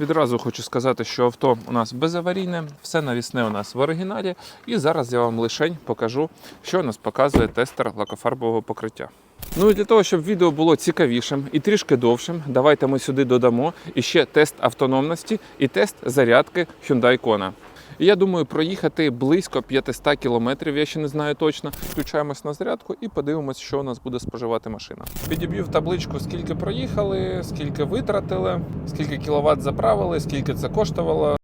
Відразу хочу сказати, що авто у нас безаварійне, все навісне у нас в оригіналі. І зараз я вам лишень покажу, що у нас показує тестер лакофарбового покриття. Ну і для того, щоб відео було цікавішим і трішки довшим, давайте ми сюди додамо іще тест автономності і тест зарядки Hyundai Kona. І я думаю, проїхати близько 500 кілометрів, я ще не знаю точно. Включаємось на зарядку і подивимось, що у нас буде споживати машина. Підіб'ю табличку, скільки проїхали, скільки витратили, скільки кіловат заправили, скільки це коштувало.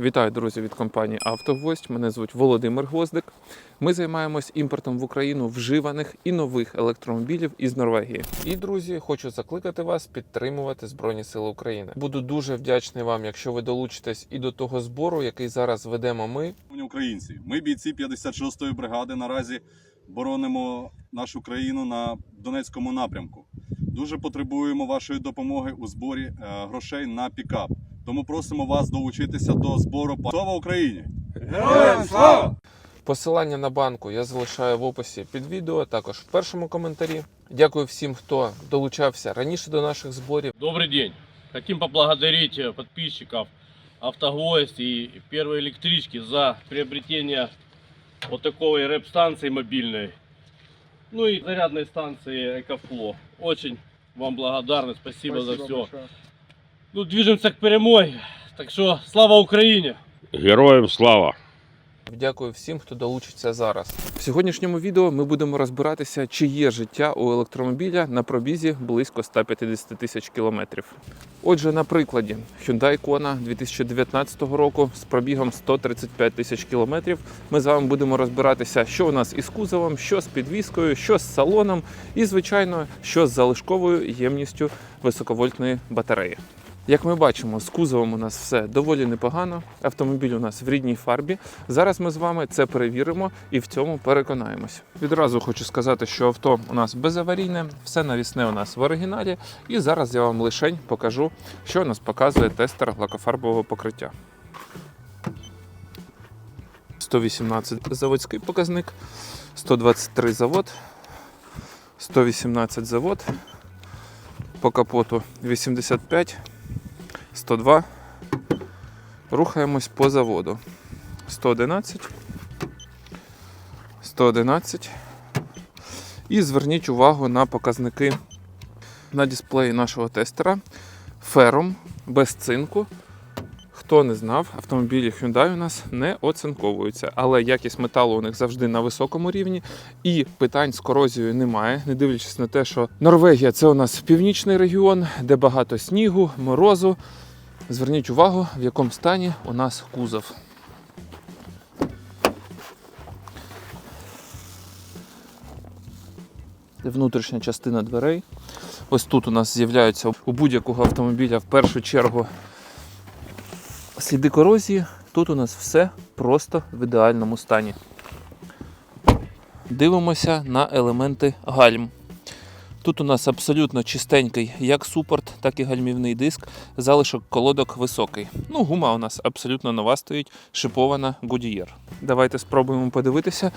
Вітаю, друзі, від компанії «Автогвоздь». Мене звуть Володимир Гвоздик. Ми займаємось імпортом в Україну вживаних і нових електромобілів із Норвегії. І, друзі, хочу закликати вас підтримувати Збройні Сили України. Буду дуже вдячний вам, якщо ви долучитесь і до того збору, який зараз ведемо ми. Українці, ми бійці 56-ї бригади. Наразі боронимо нашу країну на Донецькому напрямку. Дуже потребуємо вашої допомоги у зборі е, грошей на пікап. Тому просимо вас долучитися до збору. Слава Україні! Героям слава! Посилання на банку я залишаю в описі під відео, також в першому коментарі. Дякую всім, хто долучався раніше до наших зборів. Добрый день. Хотим поблагодарить э, подписчиков Автогвоздь и первой электрички за приобретение вот такой рэп-станции мобильной. Ну и зарядной станции Экофло. Очень вам благодарны, спасибо, за все. Ну, движемся к прямой. Так что слава Украине! Героям слава! Дякую всім, хто долучиться зараз. В сьогоднішньому відео ми будемо розбиратися, чи є життя у електромобіля на пробізі близько 150 тисяч кілометрів. Отже, на прикладі Hyundai Kona 2019 року з пробігом 135 тисяч кілометрів. Ми з вами будемо розбиратися, що у нас із кузовом, що з підвіскою, що з салоном, і, звичайно, що з залишковою ємністю високовольтної батареї. Як ми бачимо, з кузовом у нас все доволі непогано. Автомобіль у нас в рідній фарбі. Зараз ми з вами це перевіримо і в цьому переконаємось. Відразу хочу сказати, що авто у нас безаварійне, все навісне у нас в оригіналі. І зараз я вам лишень покажу, що у нас показує тестер лакофарбового покриття. 118 заводський показник, 123 завод, 118 завод, по капоту 85, 102. Рухаємось по заводу. 111, 111. І зверніть увагу на показники на дисплеї нашого тестера. Фером без цинку. Хто не знав, автомобілі Hyundai у нас не оцинковуються, але якість металу у них завжди на високому рівні, і питань з корозією немає, не дивлячись на те, що Норвегія це у нас північний регіон, де багато снігу, морозу. Зверніть увагу, в якому стані у нас кузов. Внутрішня частина дверей. Ось тут у нас з'являються у будь-якого автомобіля в першу чергу сліди корозії. Тут у нас все просто в ідеальному стані. Дивимося на елементи гальм. Тут у нас абсолютно чистенький як супорт, так і гальмівний диск. Залишок колодок високий. Ну, гума у нас абсолютно нова стоїть, шипована Goodyear. Давайте спробуємо подивитися,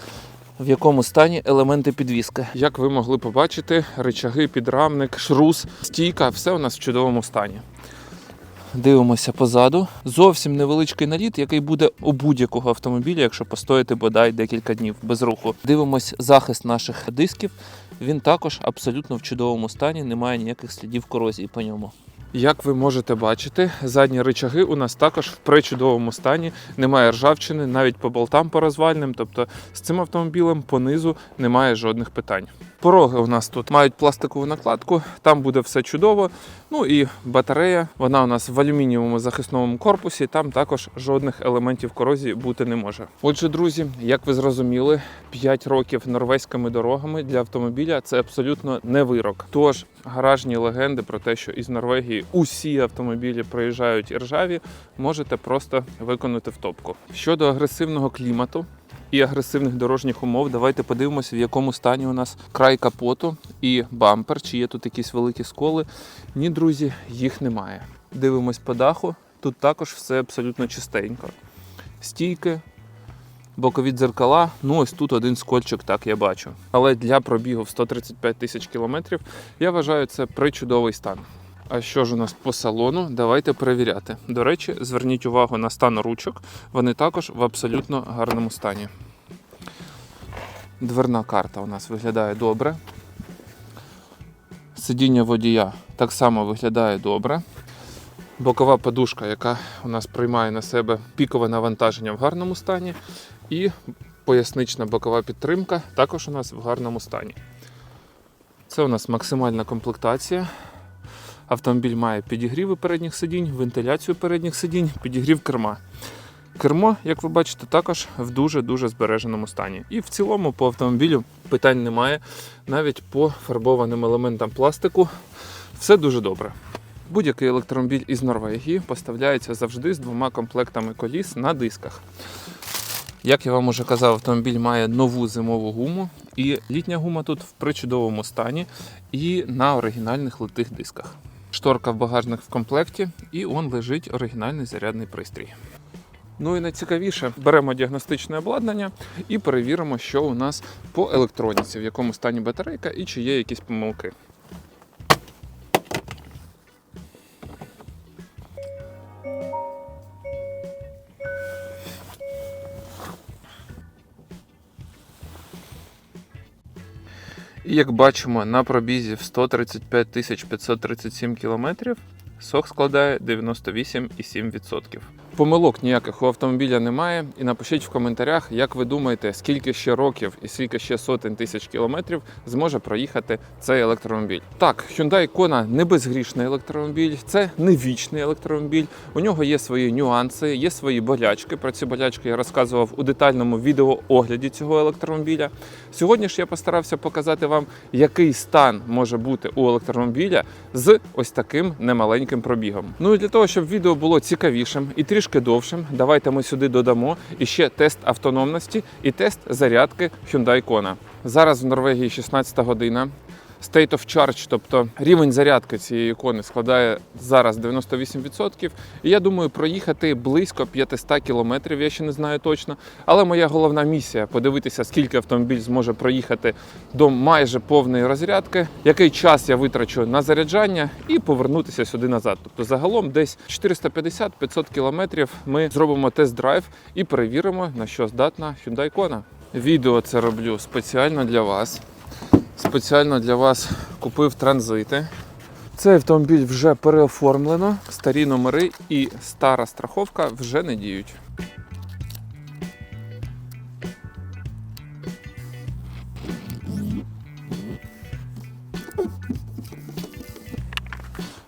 в якому стані елементи підвіски. Як ви могли побачити, рычаги, підрамник, шрус, стійка все у нас в чудовому стані. Дивимося позаду. Зовсім невеличкий наліт, який буде у будь-якого автомобіля, якщо постояти бодай декілька днів без руху. Дивимось захист наших дисків. Він також абсолютно в чудовому стані, немає ніяких слідів корозії по ньому. Як ви можете бачити, задні ричаги у нас також в пречудовому стані, немає ржавчини, навіть по болтам по розвальним. Тобто з цим автомобілем понизу немає жодних питань. Пороги у нас тут мають пластикову накладку, там буде все чудово. Ну і батарея, вона у нас в алюмінієвому захисному корпусі, там також жодних елементів корозії бути не може. Отже, друзі, як ви зрозуміли, 5 років норвезькими дорогами для автомобіля це абсолютно не вирок. Тож гаражні легенди про те, що із Норвегії усі автомобілі проїжджають і ржаві, можете просто виконати в топку. Щодо агресивного клімату, і агресивних дорожніх умов. Давайте подивимося, в якому стані у нас край капоту і бампер, чи є тут якісь великі сколи. Ні, друзі, їх немає. Дивимось по даху. Тут також все абсолютно чистенько. Стійки, Бокові дзеркала, ну ось тут один скольчик, так я бачу. Але для пробігу в 135 тисяч кілометрів я вважаю це причудовий стан. А що ж у нас по салону? Давайте перевіряти. До речі, зверніть увагу на стан ручок, вони також в абсолютно гарному стані. Дверна карта у нас виглядає добре. Сидіння водія так само виглядає добре. Бокова подушка, яка у нас приймає на себе пікове навантаження в гарному стані. І пояснична бокова підтримка також у нас в гарному стані. Це у нас максимальна комплектація. Автомобіль має підігріви передніх сидінь, вентиляцію передніх сидінь, підігрів керма. Кермо, як ви бачите, також в дуже-дуже збереженому стані. І в цілому по автомобілю питань немає. Навіть по фарбованим елементам пластику все дуже добре. Будь-який електромобіль із Норвегії поставляється завжди з двома комплектами коліс на дисках. Як я вам уже казав, автомобіль має нову зимову гуму, і літня гума тут в причудовому стані і на оригінальних литих дисках. Шторка в багажник в комплекті, і он лежить оригінальний зарядний пристрій. Ну і найцікавіше, беремо діагностичне обладнання і перевіримо, що у нас по електроніці, в якому стані батарейка і чи є якісь помилки. І як бачимо, на пробізі в 135 537 кілометрів сок складає 98,7%. Помилок ніяких у автомобіля немає. І напишіть в коментарях, як ви думаєте, скільки ще років і скільки ще сотень тисяч кілометрів зможе проїхати цей електромобіль. Так, Hyundai Kona не безгрішний електромобіль, це не вічний електромобіль. У нього є свої нюанси, є свої болячки. Про ці болячки я розказував у детальному відеоогляді цього електромобіля. Сьогодні ж я постарався показати вам, який стан може бути у електромобіля з ось таким немаленьким пробігом. Ну і для того, щоб відео було цікавішим і трішки довшим, давайте ми сюди додамо іще тест автономності і тест зарядки Hyundai Kona. Зараз в Норвегії 16 година. State of Charge, тобто рівень зарядки цієї ікони складає зараз 98%. І я думаю, проїхати близько 500 кілометрів, я ще не знаю точно. Але моя головна місія подивитися, скільки автомобіль зможе проїхати до майже повної розрядки, який час я витрачу на заряджання і повернутися сюди назад. Тобто загалом десь 450-500 кілометрів ми зробимо тест-драйв і перевіримо, на що здатна Hyundai Kona. Відео це роблю спеціально для вас. Спеціально для вас купив транзити. Цей автомобіль вже переоформлено, старі номери і стара страховка вже не діють.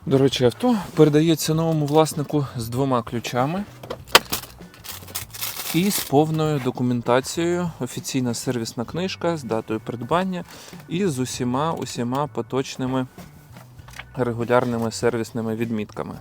До речі, авто передається новому власнику з двома ключами і з повною документацією, офіційна сервісна книжка з датою придбання і з усіма усіма поточними регулярними сервісними відмітками.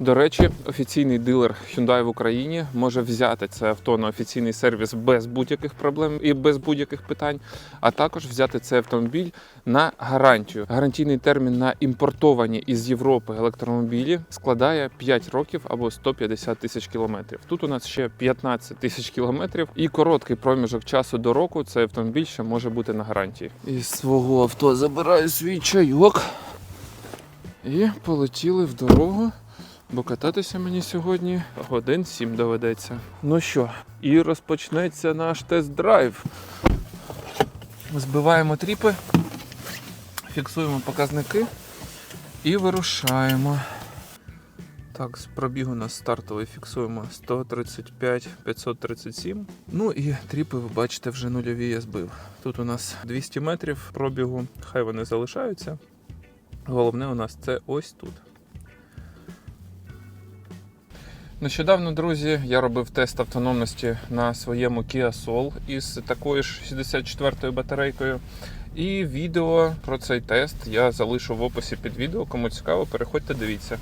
До речі, офіційний дилер Hyundai в Україні може взяти це авто на офіційний сервіс без будь-яких проблем і без будь-яких питань, а також взяти цей автомобіль на гарантію. Гарантійний термін на імпортовані із Європи електромобілі складає 5 років або 150 тисяч кілометрів. Тут у нас ще 15 тисяч кілометрів і короткий проміжок часу до року цей автомобіль ще може бути на гарантії. Із свого авто забираю свій чайок і полетіли в дорогу. Бо кататися мені сьогодні годин сім доведеться. Ну що, і розпочнеться наш тест-драйв. Збиваємо тріпи, фіксуємо показники і вирушаємо. Так, з пробігу на стартовий фіксуємо 135 537. Ну і тріпи, ви бачите, вже нульові я збив. Тут у нас 200 метрів пробігу, хай вони залишаються. Головне у нас це ось тут. Нещодавно, друзі, я робив тест автономності на своєму Kia Soul із такою ж 64-ю батарейкою. І відео про цей тест я залишу в описі під відео. Кому цікаво, переходьте, дивіться.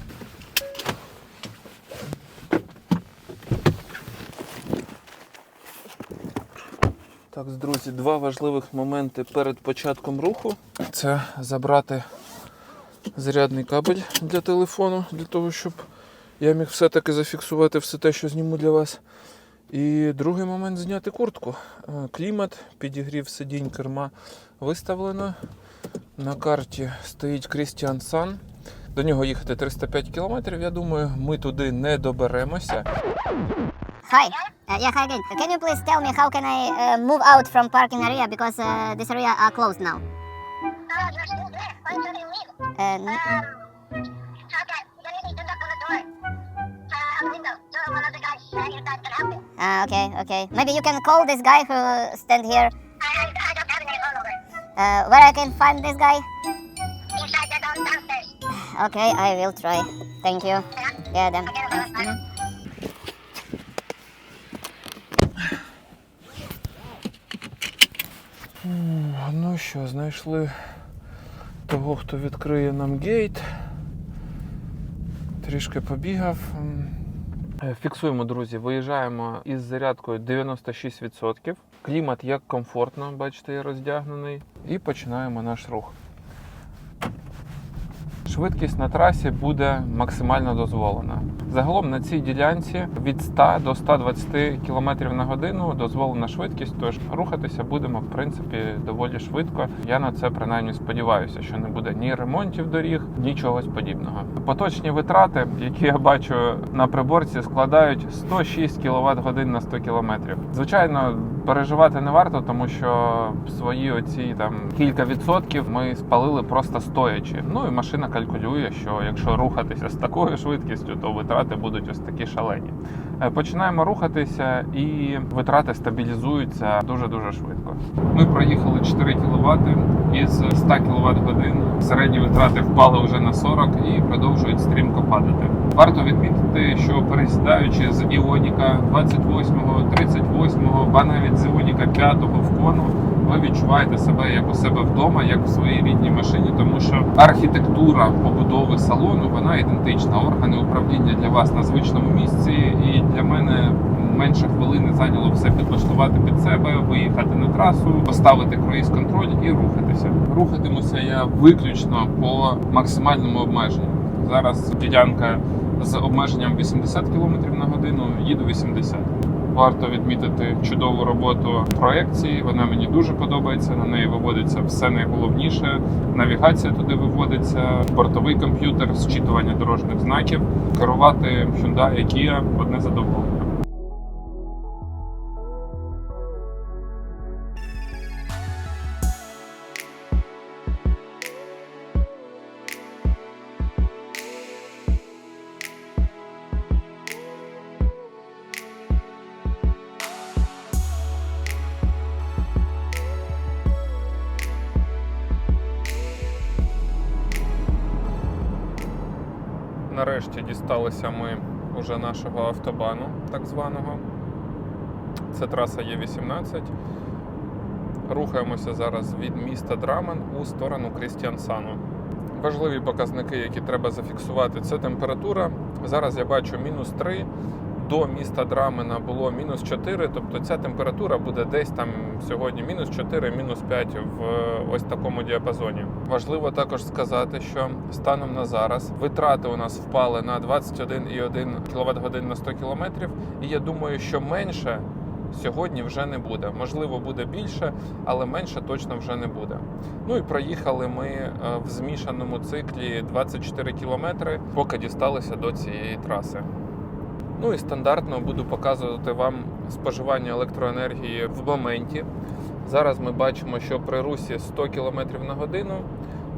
Так, друзі, два важливих моменти перед початком руху. Це забрати зарядний кабель для телефону, для того, щоб я міг все-таки зафіксувати все те, що зніму для вас. І другий момент зняти куртку. Е, Клімат, підігрів сидінь керма виставлено. На карті стоїть Крістіан Сан. До нього їхати 305 кілометрів. Я думаю, ми туди не доберемося. Hi. Uh, yeah, hi again. Can you please tell me how can I uh, move out from parking area because uh, this area are closed now? You're still there. Why should you leave? Uh, n- Um, okay, uh, okay, okay. Maybe you can call this guy who stand here. I, I, I don't have any phone number. Uh, where I can find this guy? Inside the downstairs. Okay, I will try. Thank you. Yeah, then. Mhm. Ну що, знайшли того, хто відкриє нам гейт. Трішки побігав. Е, Фіксуємо, друзі, виїжджаємо із зарядкою 96%. Клімат як комфортно, бачите, я роздягнений. І починаємо наш рух. Швидкість на трасі буде максимально дозволена. Загалом на цій ділянці від 100 до 120 км на годину дозволена швидкість, тож рухатися будемо в принципі доволі швидко. Я на це принаймні сподіваюся, що не буде ні ремонтів доріг, ні чогось подібного. Поточні витрати, які я бачу на приборці, складають 106 кВт годин на 100 км. Звичайно, переживати не варто, тому що свої оці там кілька відсотків ми спалили просто стоячи. Ну і машина калькулює, що якщо рухатися з такою швидкістю, то витрати будуть ось такі шалені. Е, Починаємо рухатися, і витрати стабілізуються дуже дуже швидко. Ми проїхали 4 кВт із 100 кВт годин. Середні витрати впали вже на 40 і продовжують стрімко падати. Варто відмітити, що пересідаючи з Іоніка 28, 38, ба навіть з Іоніка 5 в кону, ви відчуваєте себе як у себе вдома, як в своїй рідній машині, тому що архітектура побудови салону вона ідентична. Органи управління для вас на звичному місці, і для мене менше хвилини зайняло все підлаштувати під себе, виїхати на трасу, поставити круїз контроль і рухатися. Рухатимуся я виключно по максимальному обмеженню. Зараз ділянка з обмеженням 80 км на годину, їду 80. Варто відмітити чудову роботу проекції. Вона мені дуже подобається. На неї виводиться все найголовніше. Навігація туди виводиться, бортовий комп'ютер, зчитування дорожніх знаків. Керувати Hyundai Kia – одне задоволення. Нарешті дісталися ми уже нашого автобану, так званого. Це траса Є18. Рухаємося зараз від міста Драмен у сторону Крістіансану. Важливі показники, які треба зафіксувати, це температура. Зараз я бачу мінус 3. До міста Драмена було мінус 4, тобто ця температура буде десь там сьогодні мінус 4, мінус 5 в ось такому діапазоні. Важливо також сказати, що станом на зараз витрати у нас впали на 21,1 кВт годин на 100 км, і я думаю, що менше сьогодні вже не буде. Можливо, буде більше, але менше точно вже не буде. Ну і проїхали ми е, в змішаному циклі 24 км, поки дісталися до цієї траси. Ну і стандартно буду показувати вам споживання електроенергії в моменті. Зараз ми бачимо, що при русі 100 км на годину.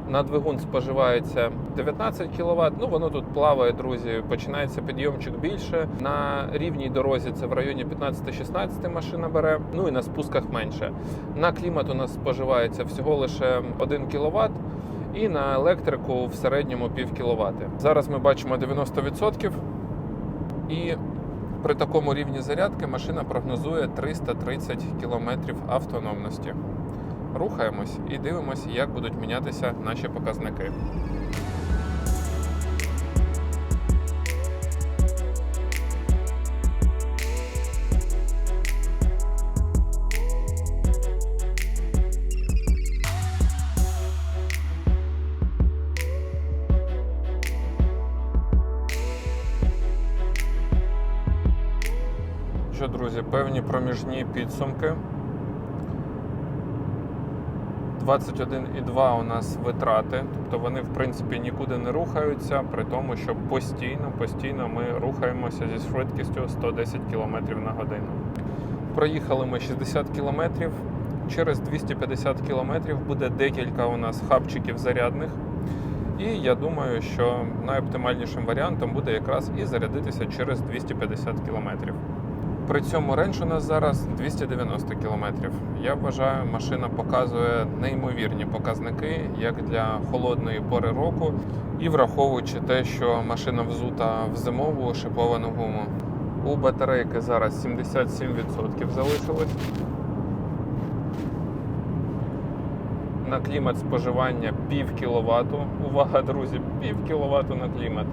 На двигун споживається 19 кВт. Ну воно тут плаває, друзі. Починається підйомчик більше. На рівній дорозі це в районі 15-16 машина бере. Ну і на спусках менше. На клімат у нас споживається всього лише 1 кВт. І на електрику в середньому пів кіловати. Зараз ми бачимо 90%. І при такому рівні зарядки машина прогнозує 330 км автономності. Рухаємось і дивимося, як будуть мінятися наші показники. Проміжні підсумки. 21,2 у нас витрати, тобто вони в принципі нікуди не рухаються, при тому, що постійно, постійно ми рухаємося зі швидкістю 110 км на годину. Проїхали ми 60 км. Через 250 км буде декілька у нас хабчиків зарядних. І я думаю, що найоптимальнішим варіантом буде якраз і зарядитися через 250 км. При цьому рейндж у нас зараз 290 км. Я вважаю, машина показує неймовірні показники як для холодної пори року, і враховуючи те, що машина взута в зимову шиповану гуму. У батарейки зараз 77% залишилось. На клімат споживання пів кіловату. Увага, друзі, пів кіловату на клімат,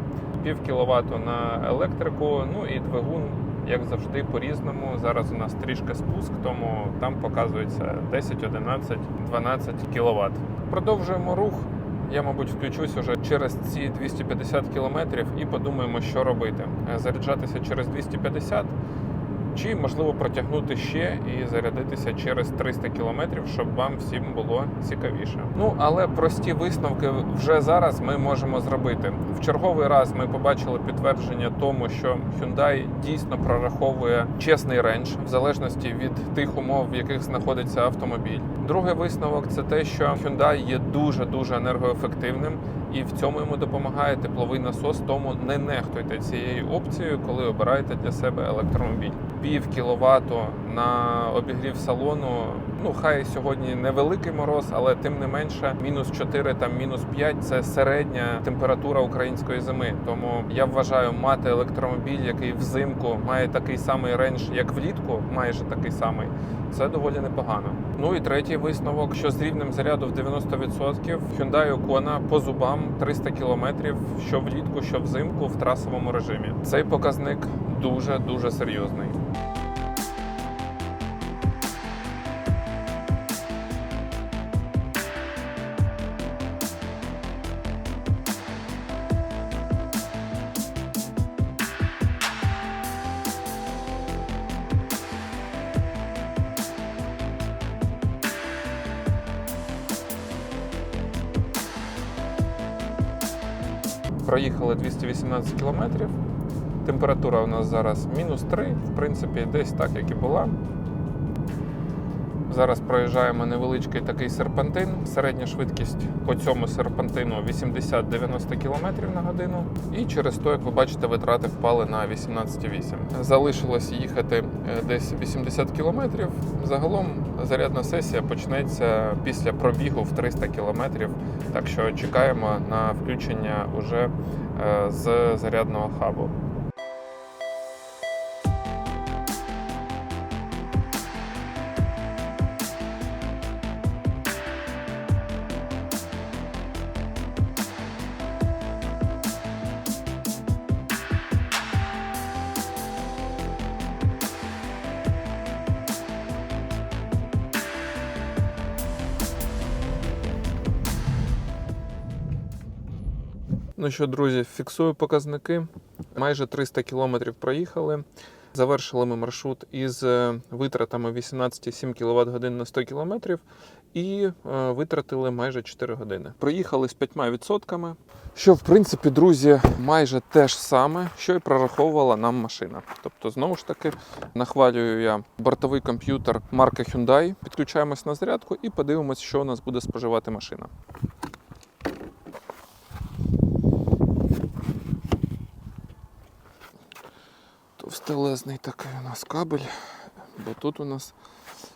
пів кіловату на електрику. Ну і двигун, як завжди, по-різному. Зараз у нас трішки спуск, тому там показується 10, 11, 12 кіловат. Продовжуємо рух. Я, мабуть, включусь уже через ці 250 кілометрів і подумаємо, що робити. Заряджатися через 250 чи можливо протягнути ще і зарядитися через 300 кілометрів, щоб вам всім було цікавіше. Ну але прості висновки вже зараз ми можемо зробити. В черговий раз ми побачили підтвердження тому, що Hyundai дійсно прораховує чесний рейндж в залежності від тих умов, в яких знаходиться автомобіль. Другий висновок це те, що Hyundai є дуже дуже енергоефективним. І в цьому йому допомагає тепловий насос. Тому не нехтуйте цією опцією, коли обираєте для себе електромобіль. Пів кіловату на обігрів салону. Ну хай сьогодні невеликий мороз, але тим не менше, мінус 4, там мінус 5 – це середня температура української зими. Тому я вважаю, мати електромобіль, який взимку має такий самий рейндж, як влітку, майже такий самий. Це доволі непогано. Ну і третій висновок, що з рівнем заряду в 90% Hyundai Kona по зубам 300 км, що влітку, що взимку в трасовому режимі. Цей показник дуже дуже серйозний. Проїхали 218 кілометрів. Температура у нас зараз мінус 3, в принципі, десь так, як і була. Зараз проїжджаємо невеличкий такий серпантин. Середня швидкість по цьому серпантину 80-90 км на годину. І через то, як ви бачите, витрати впали на 18,8. Залишилось їхати е, десь 80 км. Загалом зарядна сесія почнеться після пробігу в 300 км. Так що чекаємо на включення уже е, з зарядного хабу. Ну що, друзі, фіксую показники. Майже 300 кілометрів проїхали. Завершили ми маршрут із е, витратами 18,7 кВт годин на 100 км і е, витратили майже 4 години. Проїхали з 5%, що в принципі, друзі, майже те ж саме, що і прораховувала нам машина. Тобто, знову ж таки, нахвалюю я бортовий комп'ютер марки Hyundai. Підключаємось на зарядку і подивимось, що у нас буде споживати машина. Товстелезний такий у нас кабель, бо тут у нас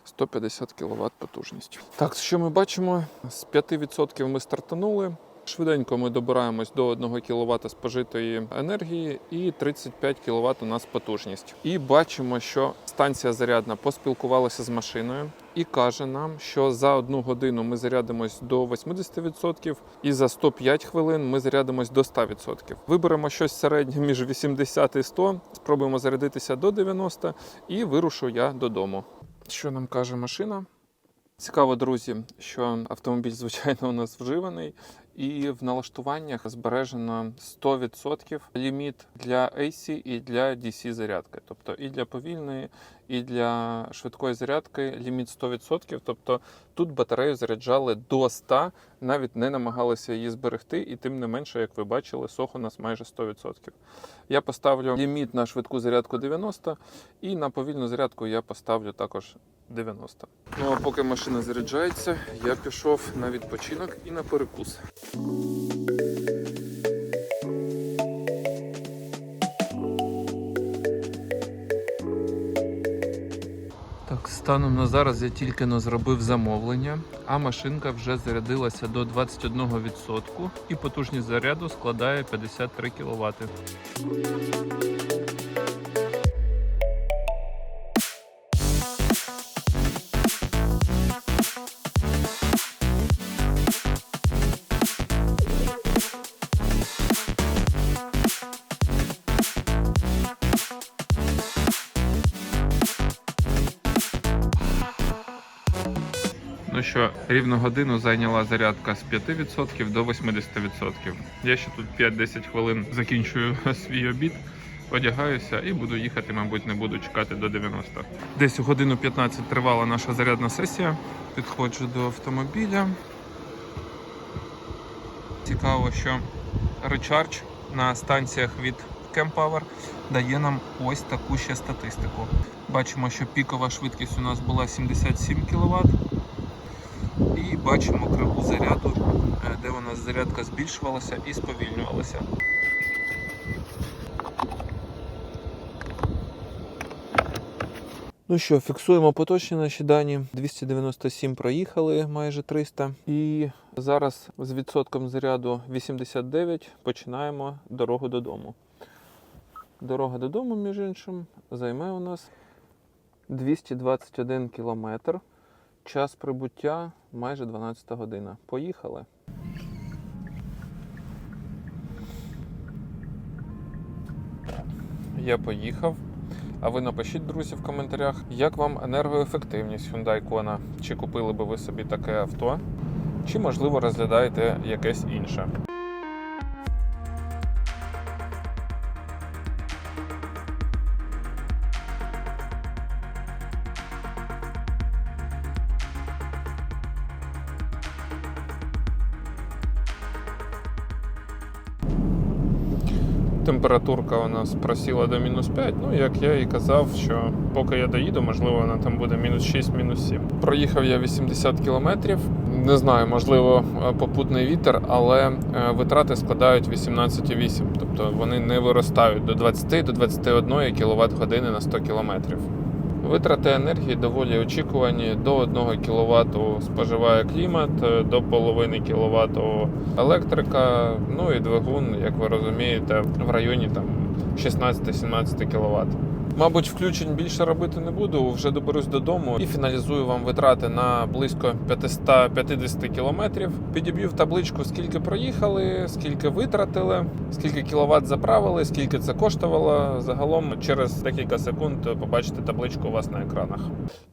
150 кВт потужність. Так, що ми бачимо? З 5% ми стартанули. Швиденько ми добираємось до 1 кВт спожитої енергії і 35 кВт у нас потужність. І бачимо, що станція зарядна поспілкувалася з машиною і каже нам, що за одну годину ми зарядимось до 80% і за 105 хвилин ми зарядимось до 100%. Виберемо щось середнє між 80 і 100, спробуємо зарядитися до 90 і вирушу я додому. Що нам каже машина? Цікаво, друзі, що автомобіль, звичайно, у нас вживаний, І в налаштуваннях збережено 100% ліміт для AC і для DC зарядки. Тобто і для повільної, і для швидкої зарядки ліміт 100%. Тобто тут батарею заряджали до 100, навіть не намагалися її зберегти, і тим не менше, як ви бачили, сох у нас майже 100%. Я поставлю ліміт на швидку зарядку 90, і на повільну зарядку я поставлю також 90. Ну а поки машина заряджається, я пішов на відпочинок і на перекус. Так, станом на зараз я тільки но зробив замовлення, а машинка вже зарядилася до 21% і потужність заряду складає 53 кВт. Ну що, рівно годину зайняла зарядка з 5% до 80%. Я ще тут 5-10 хвилин закінчую свій обід, одягаюся і буду їхати, мабуть, не буду чекати до 90. Десь у годину 15 тривала наша зарядна сесія. Підходжу до автомобіля. Цікаво, що Recharge на станціях від Campower дає нам ось таку ще статистику. Бачимо, що пікова швидкість у нас була 77 кВт. Бачимо криву заряду, е, де у нас зарядка збільшувалася і сповільнювалася. Ну що, фіксуємо поточні наші дані. 297 проїхали, майже 300. І зараз з відсотком заряду 89 починаємо дорогу додому. Дорога додому, між іншим, займе у нас 221 кілометр. Час прибуття майже 12 година. Поїхали. Я поїхав. А ви напишіть, друзі, в коментарях, як вам енергоефективність Hyundai Kona. Чи купили би ви собі таке авто, чи можливо розглядаєте якесь інше. Температурка у нас просіла до мінус 5. Ну, як я і казав, що поки я доїду, можливо, вона там буде мінус 6, мінус 7. Проїхав я 80 кілометрів. Не знаю, можливо, е, попутний вітер, але е, витрати складають 18,8. Тобто вони не виростають до 20 до 21 кВт години на 100 кілометрів. Витрати енергії доволі очікувані. До 1 кВт споживає клімат, е, до половини кВт електрика, ну і двигун, як ви розумієте, в районі там 16-17 кВт. Мабуть, включень більше робити не буду. Вже доберусь додому і фіналізую вам витрати на близько 550 кілометрів. Підіб'ю в табличку, скільки проїхали, скільки витратили, скільки кіловат заправили, скільки це коштувало. Загалом через декілька секунд побачите табличку у вас на екранах.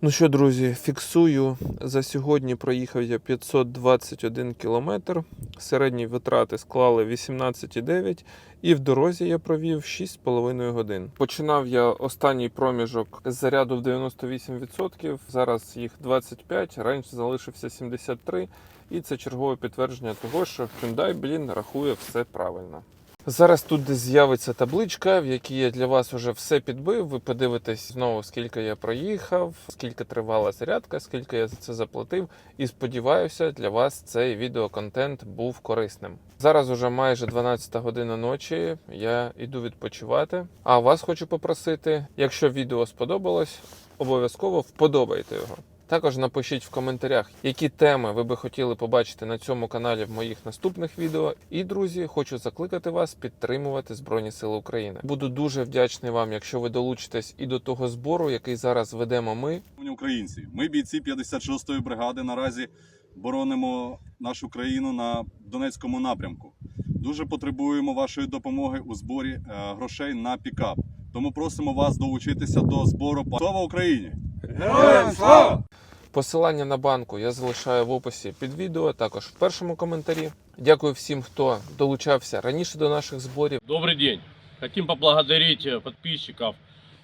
Ну що, друзі, фіксую за сьогодні. Проїхав я 521 кілометр. Середні витрати склали 18,9 і в дорозі я провів 6,5 годин. Починав я останній проміжок з заряду в 98%. Зараз їх 25, раніше залишився 73. І це чергове підтвердження того, що Hyundai, блін, рахує все правильно. Зараз тут десь з'явиться табличка, в якій я для вас вже все підбив. Ви подивитесь знову, скільки я проїхав, скільки тривала зарядка, скільки я за це заплатив. І сподіваюся, для вас цей відеоконтент був корисним. Зараз уже майже 12 година ночі. Я йду відпочивати. А вас хочу попросити, якщо відео сподобалось, обов'язково вподобайте його. Також напишіть в коментарях, які теми ви би хотіли побачити на цьому каналі в моїх наступних відео. І, друзі, хочу закликати вас підтримувати Збройні Сили України. Буду дуже вдячний вам, якщо ви долучитесь і до того збору, який зараз ведемо ми. Українці, ми бійці 56-ї бригади наразі боронимо нашу країну на Донецькому напрямку. Дуже потребуємо вашої допомоги у зборі е, грошей на пікап. Тому просимо вас долучитися до збору. Слава Україні! Героям слава! Посилання на банку я залишаю в описі під відео, також в першому коментарі. Дякую всім, хто долучався раніше до наших зборів. Добрый день. Хотим поблагодарить э, подписчиков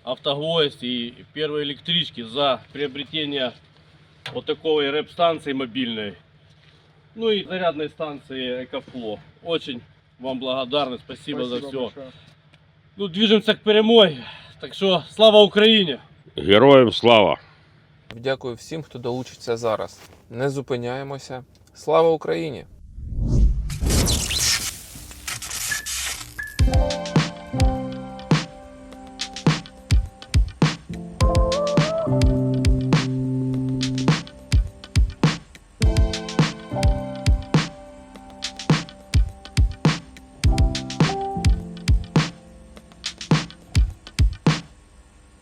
Автогвоздь и первой электрички за приобретение вот такой рэп-станции мобильной. Ну и зарядной станции Экофло. Очень вам благодарны, спасибо, за все. Ну, движемся к перемоге. Так что слава Украине! Героям слава! Дякую всім, хто долучиться зараз. Не зупиняємося. Слава Україні!